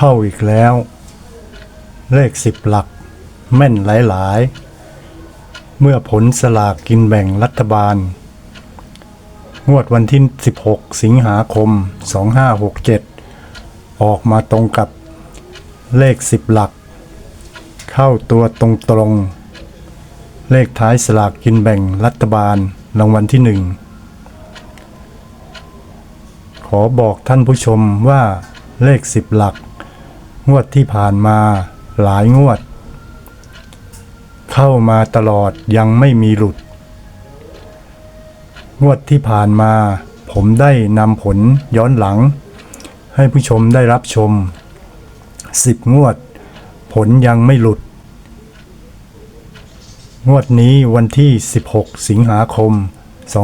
เข้าอีกแล้ว เลขสิบหลัก แม่นหลาย ๆ เมื่อผลสลากกินแบ่งรัฐบาล งวดวันที่ 16 สิงหาคม 2567 ออกมาตรงกับเลขสิบหลัก เข้าตัวตรงๆ เลขท้ายสลากกินแบ่งรัฐบาลรางวัลที่หนึ่งขอบอกท่านผู้ชมว่าเลขสิบหลัก งวดที่ผ่านมาหลายงวด เข้ามาตลอดยังไม่มีหลุด งวดที่ผ่านมา ผมได้นำผลย้อนหลัง ให้ผู้ชมได้รับชม 10 งวด ผลยังไม่หลุด งวดนี้วันที่ 16 สิงหาคม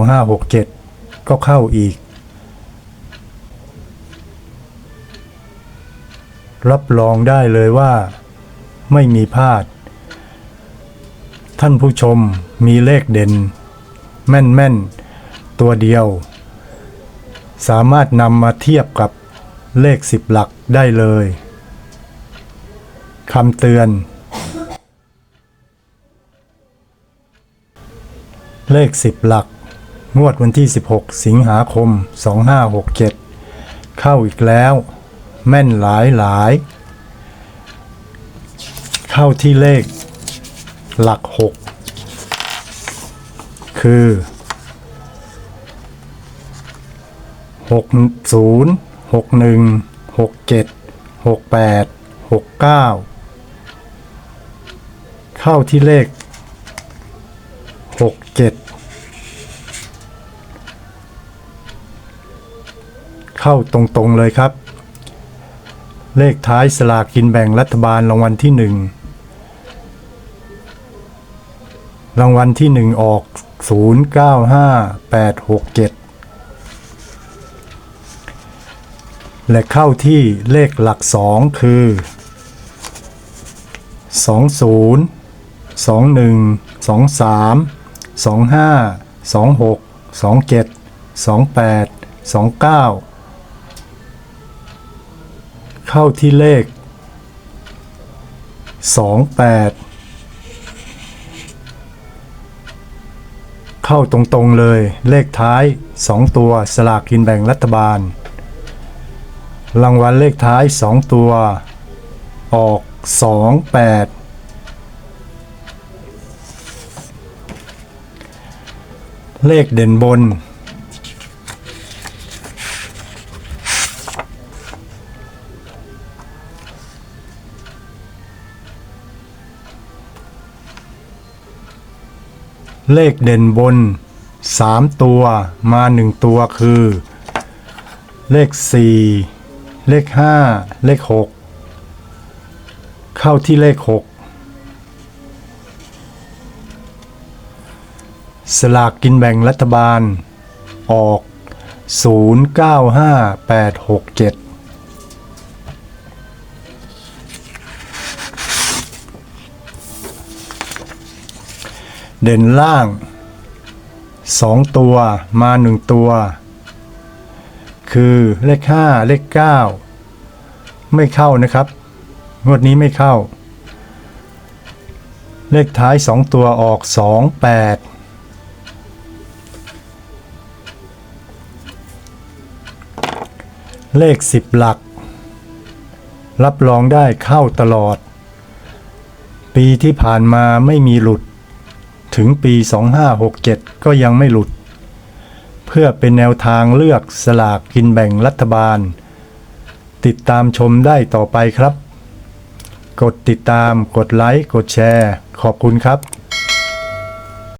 2567 ก็เข้าอีก รับรองได้เลยว่าไม่มีพลาด ท่านผู้ชมมีเลขเด่น แม่นๆ ตัวเดียว สามารถนำมาเทียบกับเลขสิบหลักได้เลยคำเตือน เลขสิบหลัก งวดวันที่ 16 สิงหาคม 2567 เข้าอีกแล้ว แม่นหลายหลาย เข้าที่เลข หลัก 6 คือ 60 61 67 68 69 เข้าที่เลข 67 เข้าตรงๆเลยครับ เลขท้ายสลากกินแบ่งรัฐบาลรางวัลที่หนึ่งรางวัลที่หนึ่งออก 095867 และเข้าที่เลขหลักสองคือ 20 21 23 25 26 27 28 29 เข้าที่เลข 28 เข้าตรงๆเลยเลขท้าย 2 ตัวสลากกินแบ่งรัฐบาล รางวัลเลขท้าย 2 ตัว ออก 28เลขเด่นบน เลขเด่นบน 3 ตัวมา 1 ตัวคือ เลข 4 เลข 5 เลข 6 เข้าที่เลข 6 สลากกินแบ่งรัฐบาลออก 095867 เด่นล่าง 2 ตัวมา 1 ตัว คือเลข 5 เลข 9 ไม่เข้านะครับ งวดนี้ไม่เข้า เลขท้าย 2 ตัวออก 2 8เลข10หลัก รับรองได้เข้าตลอด ปีที่ผ่านมาไม่มีหลุด ถึงปี 2567 ก็ยังไม่หลุด เพื่อเป็นแนวทางเลือกสลากกินแบ่งรัฐบาล ติดตามชมได้ต่อไปครับ กดติดตามกดไลค์กดแชร์ ขอบคุณครับ